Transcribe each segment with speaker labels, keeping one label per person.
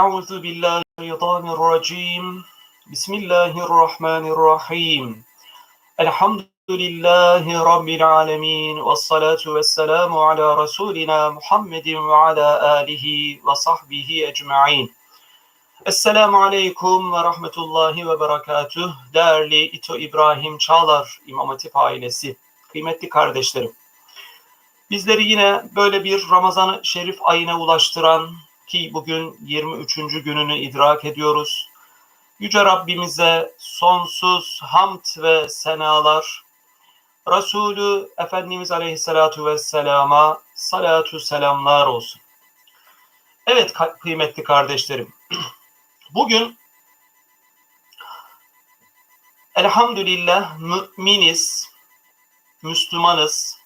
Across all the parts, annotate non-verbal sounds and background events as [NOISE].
Speaker 1: Euzu billahi mineşşeytanirracim. Bismillahirrahmanirrahim. Elhamdülillahi rabbil alamin ve salatu vesselamu ala rasulina Muhammedin ve ala alihi ve sahbihi ecmaîn. Esselamu aleyküm ve rahmetullahi ve berekatuh. Değerli İto İbrahim Çağlar İmam Hatip ailesi, kıymetli kardeşlerim. Bizleri yine böyle bir Ramazan-ı Şerif ayına ulaştıran ki bugün 23. gününü idrak ediyoruz. Yüce Rabbimize sonsuz hamd ve senalar, Resulü Efendimiz Aleyhisselatu Vesselam'a salatu selamlar olsun. Evet kıymetli kardeşlerim, [CLEARS THROAT] bugün elhamdülillah müminiz, Müslümanız,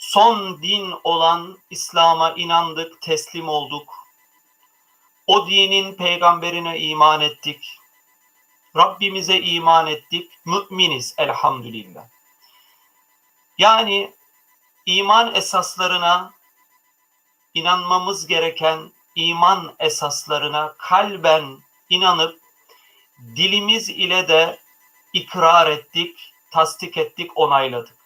Speaker 1: son din olan İslam'a inandık, teslim olduk. O dinin peygamberine iman ettik. Rabbimize iman ettik. Müminiz elhamdülillah. Yani iman esaslarına inanmamız gereken iman esaslarına kalben inanıp dilimiz ile de ikrar ettik, tasdik ettik, onayladık.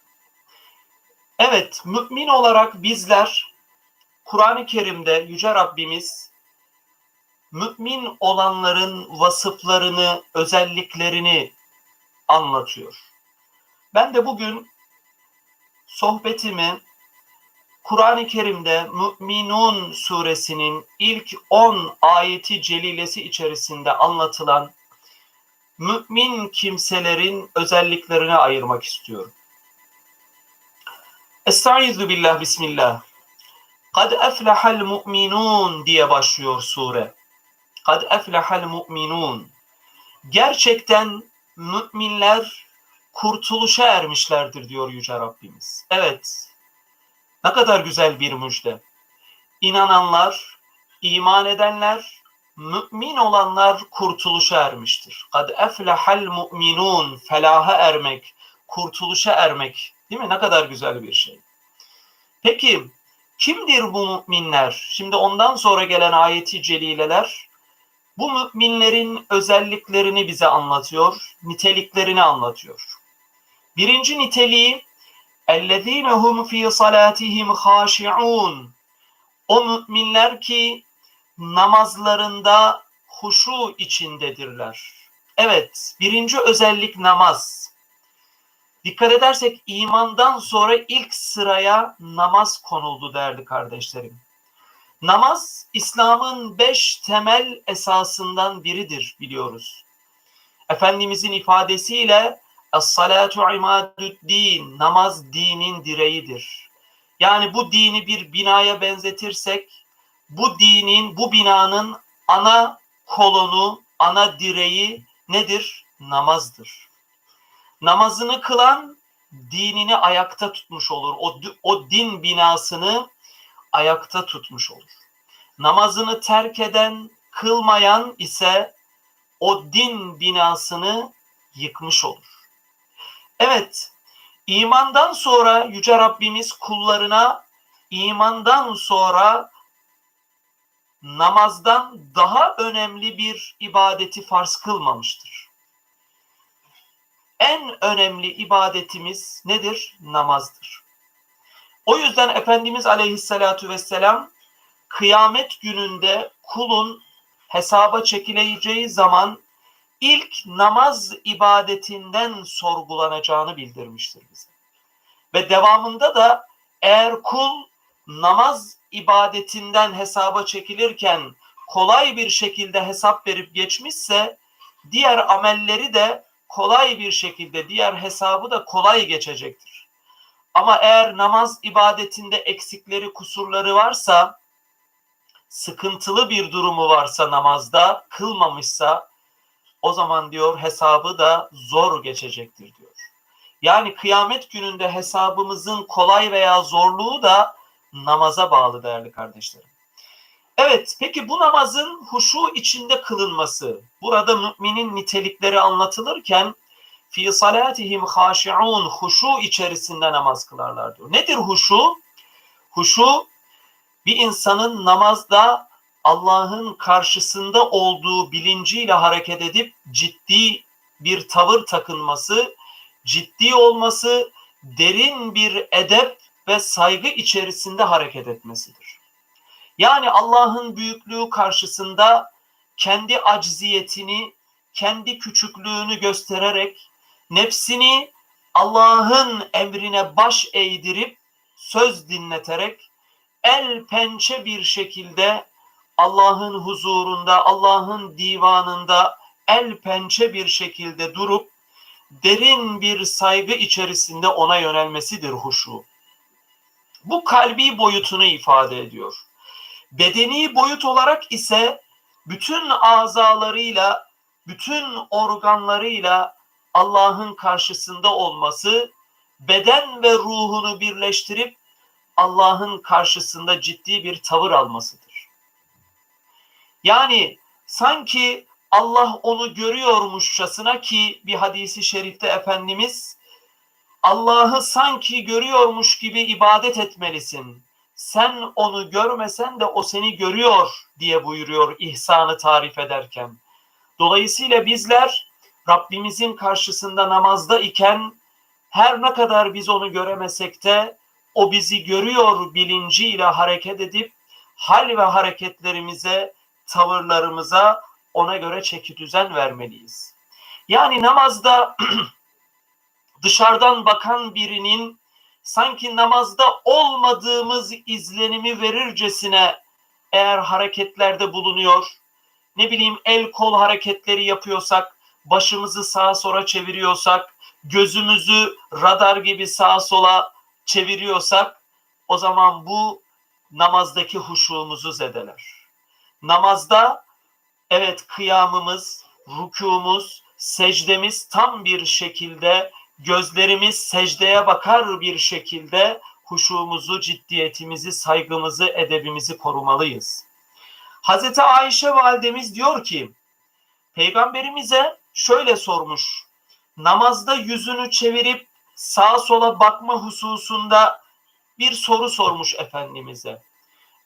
Speaker 1: Evet, mümin olarak bizler Kur'an-ı Kerim'de Yüce Rabbimiz mümin olanların vasıflarını, özelliklerini anlatıyor. Ben de bugün sohbetimi Kur'an-ı Kerim'de Müminun suresinin ilk 10 ayeti celilesi içerisinde anlatılan mümin kimselerin özelliklerine ayırmak istiyorum. Estaizu billah bismillah. Kad eflehal mu'minun diye başlıyor sure. Kad eflehal mu'minun. Gerçekten müminler kurtuluşa ermişlerdir diyor Yüce Rabbimiz. Evet. Ne kadar güzel bir müjde. İnananlar, iman edenler, mümin olanlar kurtuluşa ermiştir. Kad eflehal mu'minun. Felaha ermek, kurtuluşa ermek. Değil mi? Ne kadar güzel bir şey. Peki kimdir bu müminler? Şimdi ondan sonra gelen ayeti celileler bu müminlerin özelliklerini bize anlatıyor, niteliklerini anlatıyor. Birinci niteliği اَلَّذ۪ينَ هُمْ ف۪ي صَلَاتِهِمْ خَاشِعُونَ O müminler ki namazlarında huşu içindedirler. Evet, birinci özellik namaz. Dikkat edersek imandan sonra ilk sıraya namaz konuldu değerli kardeşlerim. Namaz İslam'ın beş temel esasından biridir biliyoruz. Efendimizin ifadesiyle Es-salatu imadü'd-din, namaz dinin direğidir. Yani bu dini bir binaya benzetirsek, bu dinin, bu binanın ana kolonu, ana direği nedir? Namazdır. Namazını kılan dinini ayakta tutmuş olur. O, o din binasını ayakta tutmuş olur. Namazını terk eden, kılmayan ise o din binasını yıkmış olur. Evet, imandan sonra Yüce Rabbimiz kullarına imandan sonra namazdan daha önemli bir ibadeti farz kılmamıştır. Önemli ibadetimiz nedir? Namazdır. O yüzden Efendimiz Aleyhisselatü Vesselam kıyamet gününde kulun hesaba çekileceği zaman ilk namaz ibadetinden sorgulanacağını bildirmiştir bize. Ve devamında da eğer kul namaz ibadetinden hesaba çekilirken kolay bir şekilde hesap verip geçmişse diğer amelleri de kolay bir şekilde diğer hesabı da kolay geçecektir. Ama eğer namaz ibadetinde eksikleri, kusurları varsa, sıkıntılı bir durumu varsa namazda, kılmamışsa o zaman diyor hesabı da zor geçecektir diyor. Yani kıyamet gününde hesabımızın kolay veya zorluğu da namaza bağlı değerli kardeşlerim. Evet, peki bu namazın huşu içinde kılınması, burada müminin nitelikleri anlatılırken fi salatihim haşiun huşu içerisinde namaz kılarlar diyor. Nedir huşu? Huşu bir insanın namazda Allah'ın karşısında olduğu bilinciyle hareket edip ciddi bir tavır takınması, ciddi olması, derin bir edep ve saygı içerisinde hareket etmesidir. Yani Allah'ın büyüklüğü karşısında kendi acziyetini, kendi küçüklüğünü göstererek nefsini Allah'ın emrine baş eğdirip söz dinleterek el pençe bir şekilde Allah'ın huzurunda, Allah'ın divanında el pençe bir şekilde durup derin bir saygı içerisinde ona yönelmesidir huşu. Bu kalbi boyutunu ifade ediyor. Bedeni boyut olarak ise bütün azalarıyla, bütün organlarıyla Allah'ın karşısında olması, beden ve ruhunu birleştirip Allah'ın karşısında ciddi bir tavır almasıdır. Yani sanki Allah onu görüyormuşçasına ki bir hadisi şerifte Efendimiz Allah'ı sanki görüyormuş gibi ibadet etmelisin. Sen onu görmesen de o seni görüyor diye buyuruyor ihsanı tarif ederken. Dolayısıyla bizler Rabbimizin karşısında namazda iken her ne kadar biz onu göremesek de o bizi görüyor bilinciyle hareket edip hal ve hareketlerimize, tavırlarımıza ona göre çeki düzen vermeliyiz. Yani namazda [CLEARS THROAT] dışarıdan bakan birinin sanki namazda olmadığımız izlenimi verircesine eğer hareketlerde bulunuyor, ne bileyim el kol hareketleri yapıyorsak, başımızı sağa sola çeviriyorsak, gözümüzü radar gibi sağa sola çeviriyorsak o zaman bu namazdaki huşuğumuzu zedeler. Namazda evet kıyamımız, rükûmuz, secdemiz tam bir şekilde gözlerimiz secdeye bakar bir şekilde huşumuzu, ciddiyetimizi, saygımızı, edebimizi korumalıyız. Hazreti Ayşe validemiz diyor ki, peygamberimize şöyle sormuş, namazda yüzünü çevirip sağa sola bakma hususunda bir soru sormuş Efendimiz'e.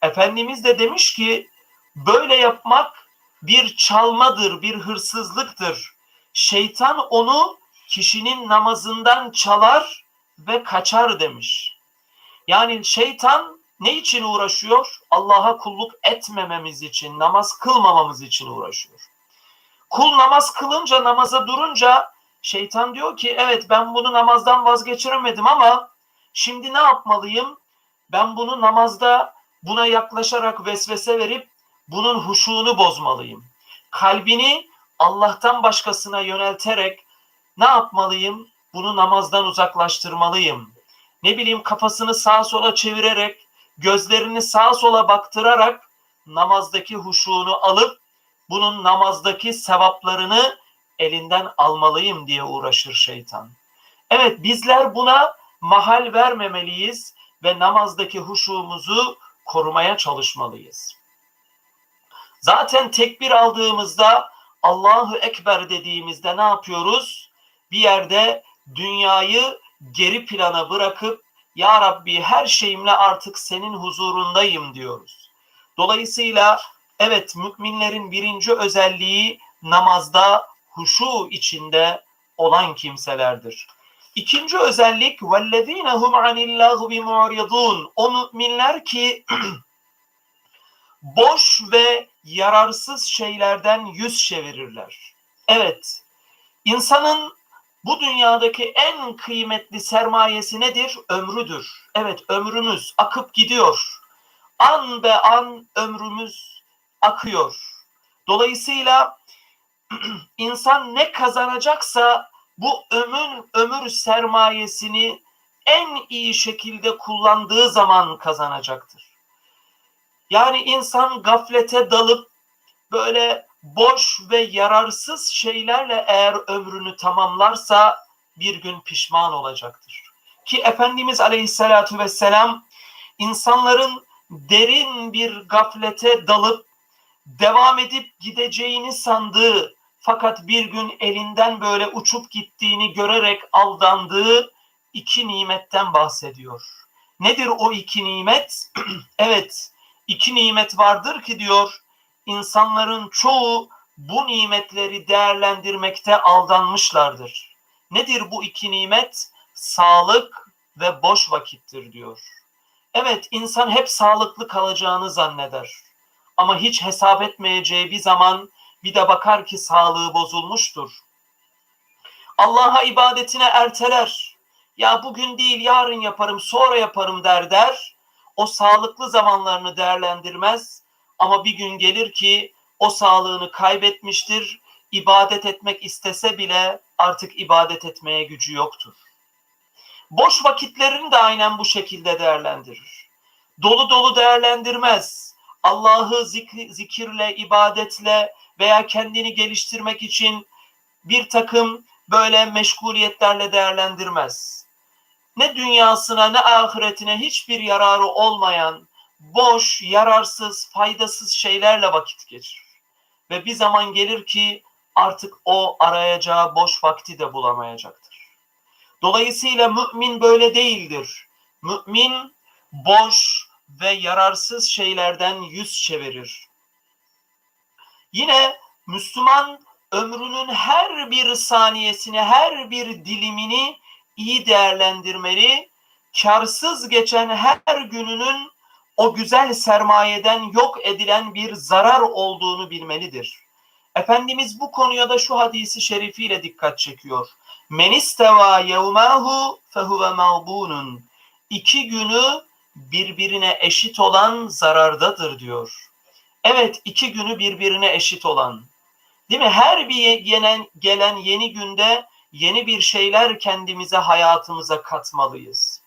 Speaker 1: Efendimiz de demiş ki, böyle yapmak bir çalmadır, bir hırsızlıktır. Şeytan onu kişinin namazından çalar ve kaçar demiş. Yani şeytan ne için uğraşıyor? Allah'a kulluk etmememiz için, namaz kılmamamız için uğraşıyor. Kul namaz kılınca, namaza durunca şeytan diyor ki evet ben bunu namazdan vazgeçiremedim ama şimdi ne yapmalıyım? Ben bunu namazda buna yaklaşarak vesvese verip bunun huşuğunu bozmalıyım. Kalbini Allah'tan başkasına yönelterek ne yapmalıyım? Bunu namazdan uzaklaştırmalıyım. Ne bileyim kafasını sağa sola çevirerek, gözlerini sağa sola baktırarak namazdaki huşuğunu alıp bunun namazdaki sevaplarını elinden almalıyım diye uğraşır şeytan. Evet bizler buna mahal vermemeliyiz ve namazdaki huşuğumuzu korumaya çalışmalıyız. Zaten tekbir aldığımızda Allahu Ekber dediğimizde ne yapıyoruz? bir yerde dünyayı geri plana bırakıp ya Rabbi her şeyimle artık senin huzurundayım diyoruz. Dolayısıyla evet müminlerin birinci özelliği namazda huşu içinde olan kimselerdir. İkinci özellik vellezine hum anillahu bimu'ridun. O müminler ki [CLEARS THROAT] boş ve yararsız şeylerden yüz çevirirler. Evet. insanın bu dünyadaki en kıymetli sermayesi nedir? Ömrüdür. Evet, ömrümüz akıp gidiyor. An be an ömrümüz akıyor. Dolayısıyla [CLEARS THROAT] insan ne kazanacaksa bu ömür ömür sermayesini en iyi şekilde kullandığı zaman kazanacaktır. Yani insan gaflete dalıp böyle boş ve yararsız şeylerle eğer ömrünü tamamlarsa bir gün pişman olacaktır. Ki Efendimiz Aleyhisselatü Vesselam insanların derin bir gaflete dalıp devam edip gideceğini sandığı fakat bir gün elinden böyle uçup gittiğini görerek aldandığı iki nimetten bahsediyor. Nedir o iki nimet? [CLEARS THROAT] evet, iki nimet vardır ki diyor insanların çoğu bu nimetleri değerlendirmekte aldanmışlardır. Nedir bu iki nimet? Sağlık ve boş vakittir diyor. Evet insan hep sağlıklı kalacağını zanneder. Ama hiç hesap etmeyeceği bir zaman bir de bakar ki sağlığı bozulmuştur. Allah'a ibadetine erteler. Ya bugün değil yarın yaparım sonra yaparım der der. O sağlıklı zamanlarını değerlendirmez. Ama bir gün gelir ki o sağlığını kaybetmiştir. İbadet etmek istese bile artık ibadet etmeye gücü yoktur. Boş vakitlerini de aynen bu şekilde değerlendirir. Dolu dolu değerlendirmez. Allah'ı zikirle, ibadetle veya kendini geliştirmek için bir takım böyle meşguliyetlerle değerlendirmez. Ne dünyasına ne ahiretine hiçbir yararı olmayan boş, yararsız, faydasız şeylerle vakit geçirir. Ve bir zaman gelir ki artık o arayacağı boş vakti de bulamayacaktır. Dolayısıyla mümin böyle değildir. Mümin boş ve yararsız şeylerden yüz çevirir. Yine Müslüman ömrünün her bir saniyesini, her bir dilimini iyi değerlendirmeli. Karsız geçen her gününün o güzel sermayeden yok edilen bir zarar olduğunu bilmelidir. Efendimiz bu konuya da şu hadisi şerifiyle dikkat çekiyor. Men isteva yevmahu fehuve mağbunun. İki günü birbirine eşit olan zarardadır diyor. Evet iki günü birbirine eşit olan. Değil mi? Her bir gelen, gelen yeni günde yeni bir şeyler kendimize hayatımıza katmalıyız.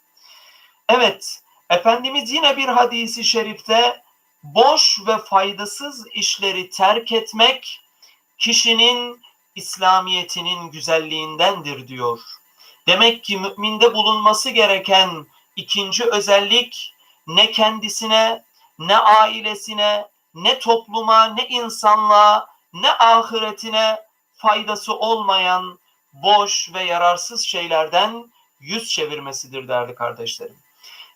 Speaker 1: Evet Efendimiz yine bir hadisi şerifte boş ve faydasız işleri terk etmek kişinin İslamiyetinin güzelliğindendir diyor. Demek ki müminde bulunması gereken ikinci özellik ne kendisine, ne ailesine, ne topluma, ne insanlığa, ne ahiretine faydası olmayan boş ve yararsız şeylerden yüz çevirmesidir değerli kardeşlerim.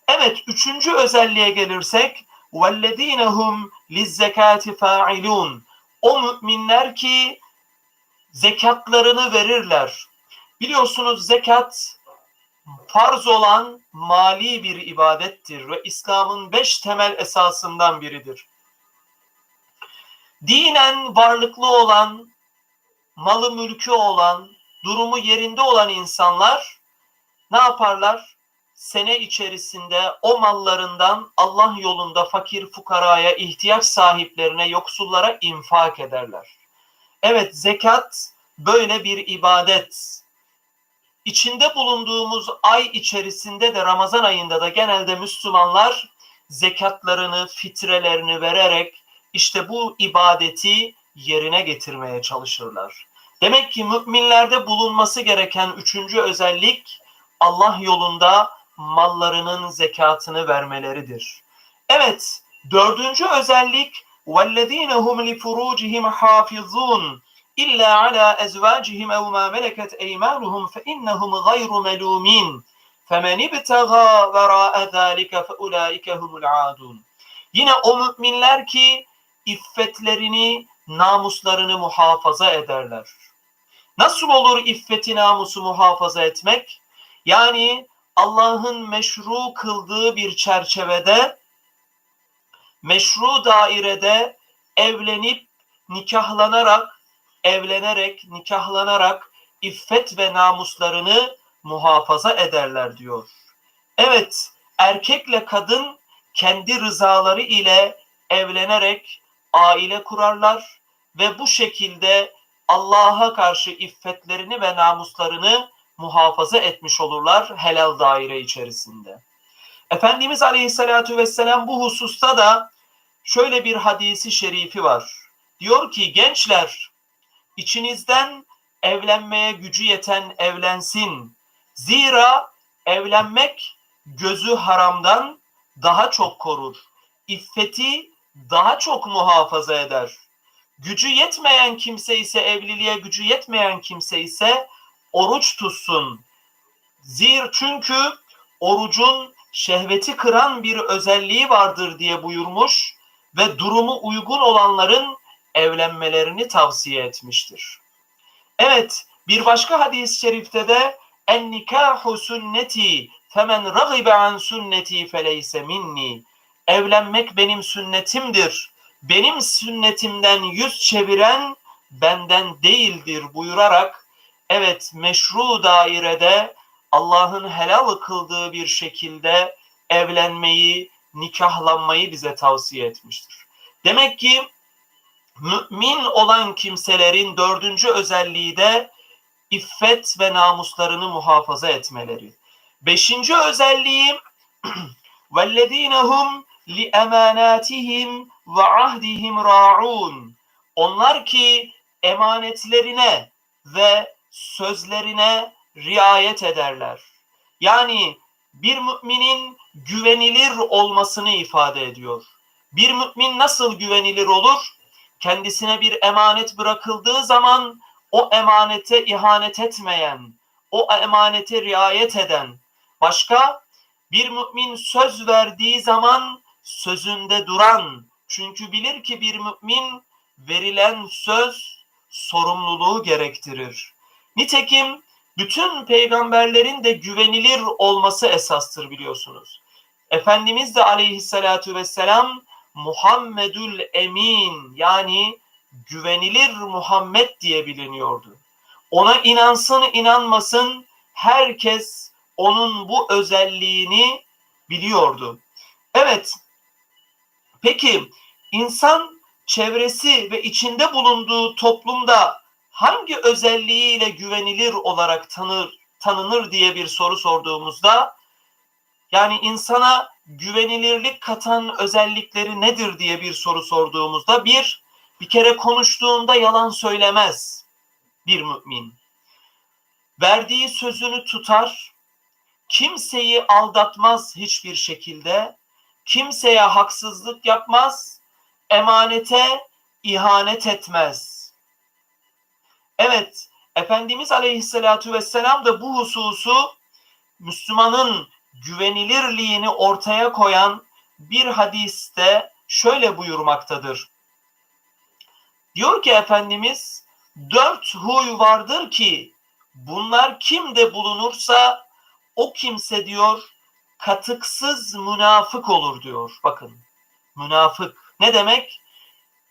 Speaker 1: Evet üçüncü özelliğe gelirsek وَالَّذ۪ينَ هُمْ لِلزَّكَاتِ فَاِلُونَ O müminler ki zekatlarını verirler. Biliyorsunuz zekat farz olan mali bir ibadettir ve İslam'ın beş temel esasından biridir. Dinen varlıklı olan, malı mülkü olan, durumu yerinde olan insanlar ne yaparlar? Sene içerisinde o mallarından Allah yolunda fakir fukaraya, ihtiyaç sahiplerine, yoksullara infak ederler. Evet zekat böyle bir ibadet. İçinde bulunduğumuz ay içerisinde de Ramazan ayında da genelde Müslümanlar zekatlarını, fitrelerini vererek işte bu ibadeti yerine getirmeye çalışırlar. Demek ki müminlerde bulunması gereken üçüncü özellik Allah yolunda mallarının zekatını vermeleridir. Evet, dördüncü özellik وَالَّذ۪ينَ هُمْ لِفُرُوجِهِمْ حَافِظُونَ إِلَّا عَلَى أَزْوَاجِهِمْ اَوْ مَا مَلَكَتْ اَيْمَانُهُمْ فَإِنَّهُمْ غَيْرُ مَلُومِينَ فَمَنِ ابْتَغَى وَرَاءَ ذَٰلِكَ فَاُولَٰئِكَ هُمُ الْعَادُونَ Yine o müminler ki iffetlerini, namuslarını muhafaza ederler. Nasıl olur iffeti namusu muhafaza etmek? Yani Allah'ın meşru kıldığı bir çerçevede, meşru dairede evlenip nikahlanarak, evlenerek, nikahlanarak iffet ve namuslarını muhafaza ederler diyor. Evet, erkekle kadın kendi rızaları ile evlenerek aile kurarlar ve bu şekilde Allah'a karşı iffetlerini ve namuslarını muhafaza etmiş olurlar helal daire içerisinde. Efendimiz Aleyhisselatü Vesselam bu hususta da şöyle bir hadisi şerifi var. Diyor ki gençler içinizden evlenmeye gücü yeten evlensin. Zira evlenmek gözü haramdan daha çok korur. İffeti daha çok muhafaza eder. Gücü yetmeyen kimse ise evliliğe gücü yetmeyen kimse ise oruç tutsun. Zir çünkü orucun şehveti kıran bir özelliği vardır diye buyurmuş ve durumu uygun olanların evlenmelerini tavsiye etmiştir. Evet, bir başka hadis-i şerifte de en nikahu sünneti femen ragibe an sünneti feleyse minni. Evlenmek benim sünnetimdir. Benim sünnetimden yüz çeviren benden değildir buyurarak Evet meşru dairede Allah'ın helal kıldığı bir şekilde evlenmeyi, nikahlanmayı bize tavsiye etmiştir. Demek ki mümin olan kimselerin dördüncü özelliği de iffet ve namuslarını muhafaza etmeleri. Beşinci özelliği وَالَّذ۪ينَ هُمْ لِأَمَانَاتِهِمْ وَعَهْدِهِمْ رَاعُونَ Onlar ki emanetlerine ve sözlerine riayet ederler. Yani bir müminin güvenilir olmasını ifade ediyor. Bir mümin nasıl güvenilir olur? Kendisine bir emanet bırakıldığı zaman o emanete ihanet etmeyen, o emanete riayet eden, başka bir mümin söz verdiği zaman sözünde duran, çünkü bilir ki bir mümin verilen söz sorumluluğu gerektirir. Nitekim bütün peygamberlerin de güvenilir olması esastır biliyorsunuz. Efendimiz de aleyhissalatu vesselam Muhammedül Emin yani güvenilir Muhammed diye biliniyordu. Ona inansın inanmasın herkes onun bu özelliğini biliyordu. Evet, peki insan çevresi ve içinde bulunduğu toplumda hangi özelliğiyle güvenilir olarak tanır, tanınır diye bir soru sorduğumuzda yani insana güvenilirlik katan özellikleri nedir diye bir soru sorduğumuzda bir, bir kere konuştuğunda yalan söylemez bir mümin. Verdiği sözünü tutar, kimseyi aldatmaz hiçbir şekilde, kimseye haksızlık yapmaz, emanete ihanet etmez. Evet, Efendimiz Aleyhisselatü Vesselam da bu hususu Müslümanın güvenilirliğini ortaya koyan bir hadiste şöyle buyurmaktadır. Diyor ki Efendimiz, dört huy vardır ki bunlar kimde bulunursa o kimse diyor katıksız münafık olur diyor. Bakın münafık ne demek?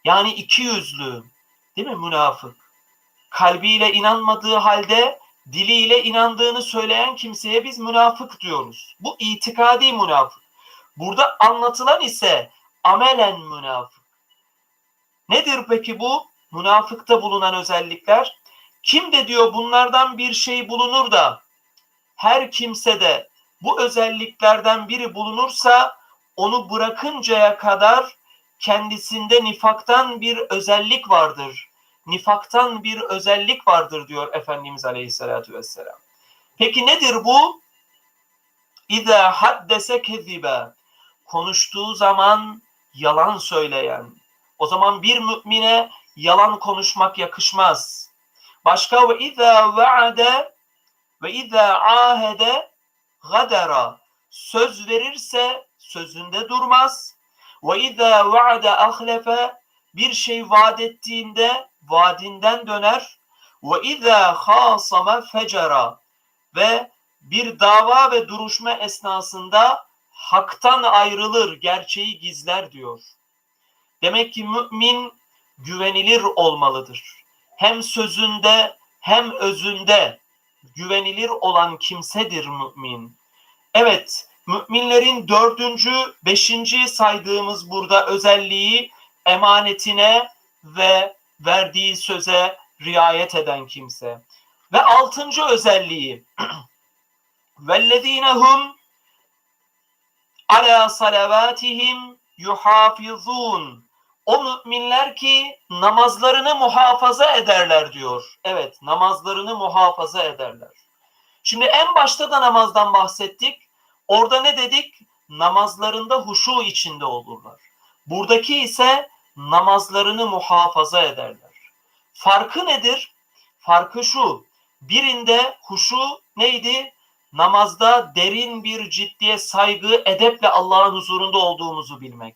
Speaker 1: Yani iki yüzlü değil mi münafık? Kalbiyle inanmadığı halde diliyle inandığını söyleyen kimseye biz münafık diyoruz. Bu itikadi münafık. Burada anlatılan ise amelen münafık. Nedir peki bu? Münafıkta bulunan özellikler. Kim de diyor bunlardan bir şey bulunur da her kimse de bu özelliklerden biri bulunursa onu bırakıncaya kadar kendisinde nifaktan bir özellik vardır nifaktan bir özellik vardır diyor Efendimiz Aleyhisselatü Vesselam. Peki nedir bu? İza haddese kezibe. Konuştuğu zaman yalan söyleyen. O zaman bir mümine yalan konuşmak yakışmaz. Başka ve iza vaade ve iza ahede gadara. Söz verirse sözünde durmaz. Ve iza vaade ahlefe bir şey vaat ettiğinde vaadinden döner ve izâ khâsama fecera ve bir dava ve duruşma esnasında haktan ayrılır, gerçeği gizler diyor. Demek ki mümin güvenilir olmalıdır. Hem sözünde hem özünde güvenilir olan kimsedir mümin. Evet, müminlerin dördüncü, beşinci saydığımız burada özelliği emanetine ve verdiği söze riayet eden kimse. Ve altıncı özelliği [CLEARS THROAT] vellezinehum ala salavatihim yuhafizun o müminler ki namazlarını muhafaza ederler diyor. Evet namazlarını muhafaza ederler. Şimdi en başta da namazdan bahsettik. Orada ne dedik? Namazlarında huşu içinde olurlar. Buradaki ise namazlarını muhafaza ederler. Farkı nedir? Farkı şu. Birinde huşu neydi? Namazda derin bir ciddiye saygı, edeple Allah'ın huzurunda olduğumuzu bilmek.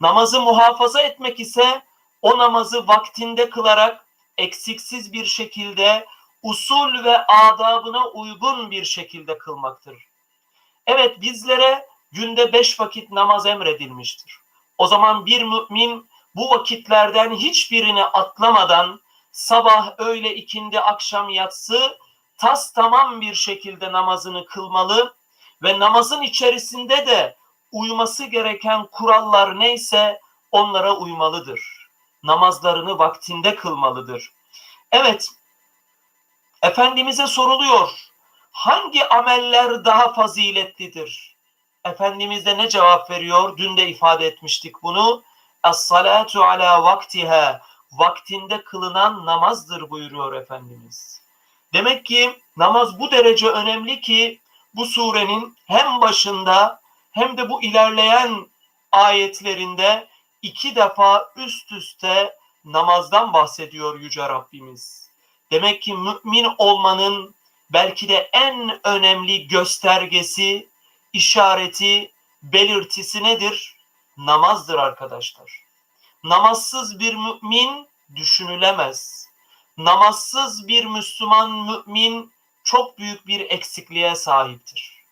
Speaker 1: Namazı muhafaza etmek ise o namazı vaktinde kılarak eksiksiz bir şekilde usul ve adabına uygun bir şekilde kılmaktır. Evet bizlere günde beş vakit namaz emredilmiştir. O zaman bir mümin bu vakitlerden hiçbirini atlamadan sabah, öğle, ikindi, akşam, yatsı tas tamam bir şekilde namazını kılmalı ve namazın içerisinde de uyması gereken kurallar neyse onlara uymalıdır. Namazlarını vaktinde kılmalıdır. Evet, Efendimiz'e soruluyor. Hangi ameller daha faziletlidir? Efendimiz de ne cevap veriyor? Dün de ifade etmiştik bunu. Es-salatu ala vaktiha. Vaktinde kılınan namazdır buyuruyor Efendimiz. Demek ki namaz bu derece önemli ki bu surenin hem başında hem de bu ilerleyen ayetlerinde iki defa üst üste namazdan bahsediyor Yüce Rabbimiz. Demek ki mümin olmanın belki de en önemli göstergesi, işareti, belirtisi nedir? Namazdır arkadaşlar. Namazsız bir mümin düşünülemez. Namazsız bir Müslüman mümin çok büyük bir eksikliğe sahiptir.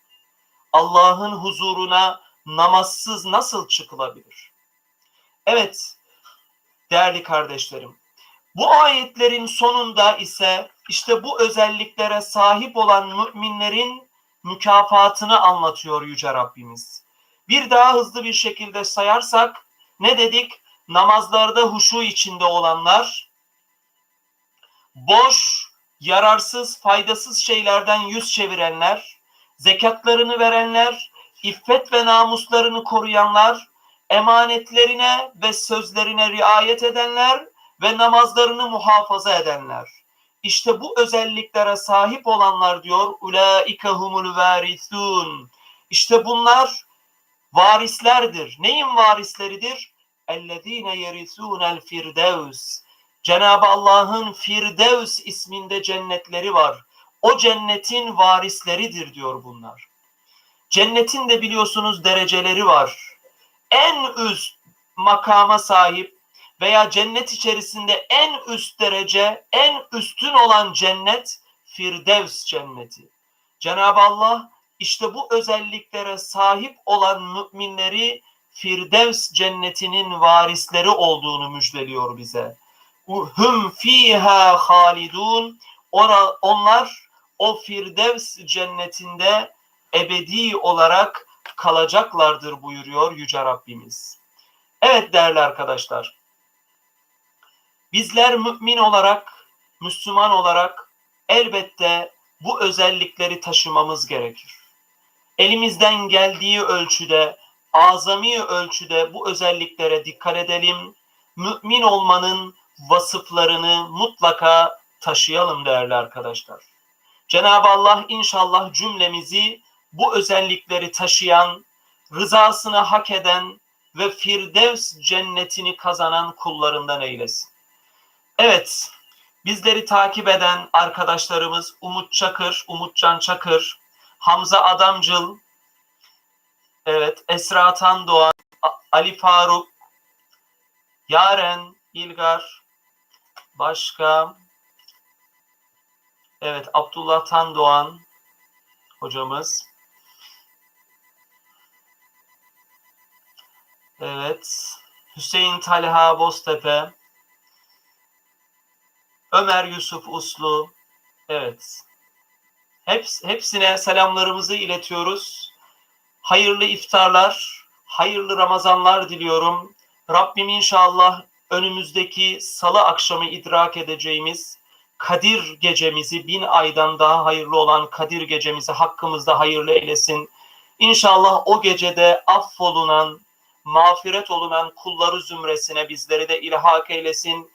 Speaker 1: Allah'ın huzuruna namazsız nasıl çıkılabilir? Evet, değerli kardeşlerim, bu ayetlerin sonunda ise işte bu özelliklere sahip olan müminlerin mükafatını anlatıyor Yüce Rabbimiz. Bir daha hızlı bir şekilde sayarsak ne dedik? Namazlarda huşu içinde olanlar, boş, yararsız, faydasız şeylerden yüz çevirenler, zekatlarını verenler, iffet ve namuslarını koruyanlar, emanetlerine ve sözlerine riayet edenler ve namazlarını muhafaza edenler. İşte bu özelliklere sahip olanlar diyor ulaike humul varisun. İşte bunlar varislerdir. Neyin varisleridir? Ellezine yerisunel firdevs. Cenab-ı Allah'ın Firdevs isminde cennetleri var. O cennetin varisleridir diyor bunlar. Cennetin de biliyorsunuz dereceleri var. En üst makama sahip veya cennet içerisinde en üst derece, en üstün olan cennet Firdevs cenneti. Cenab-ı Allah işte bu özelliklere sahip olan müminleri Firdevs cennetinin varisleri olduğunu müjdeliyor bize. Hum fiha halidun. Onlar o Firdevs cennetinde ebedi olarak kalacaklardır buyuruyor Yüce Rabbimiz. Evet değerli arkadaşlar. Bizler mümin olarak, Müslüman olarak elbette bu özellikleri taşımamız gerekir. Elimizden geldiği ölçüde, azami ölçüde bu özelliklere dikkat edelim. Mümin olmanın vasıflarını mutlaka taşıyalım değerli arkadaşlar. Cenab-ı Allah inşallah cümlemizi bu özellikleri taşıyan, rızasını hak eden ve Firdevs cennetini kazanan kullarından eylesin. Evet, bizleri takip eden arkadaşlarımız Umut Çakır, Umutcan Çakır, Hamza Adamcıl, evet Esra Tandoğan, Ali Faruk, Yaren İlgar, başka, evet Abdullah Tandoğan hocamız, evet Hüseyin Talha Boztepe, Ömer Yusuf Uslu, evet. Heps, hepsine selamlarımızı iletiyoruz. Hayırlı iftarlar, hayırlı Ramazanlar diliyorum. Rabbim inşallah önümüzdeki salı akşamı idrak edeceğimiz Kadir gecemizi bin aydan daha hayırlı olan Kadir gecemizi hakkımızda hayırlı eylesin. İnşallah o gecede affolunan, mağfiret olunan kulları zümresine bizleri de ilhak eylesin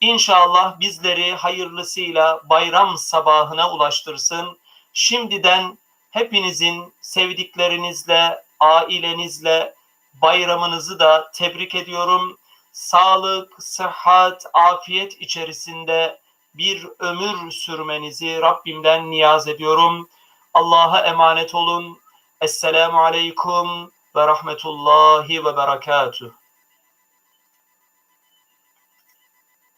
Speaker 1: İnşallah bizleri hayırlısıyla bayram sabahına ulaştırsın. Şimdiden hepinizin sevdiklerinizle, ailenizle bayramınızı da tebrik ediyorum. Sağlık, sıhhat, afiyet içerisinde bir ömür sürmenizi Rabbimden niyaz ediyorum. Allah'a emanet olun. Esselamu Aleyküm ve Rahmetullahi ve Berekatuhu.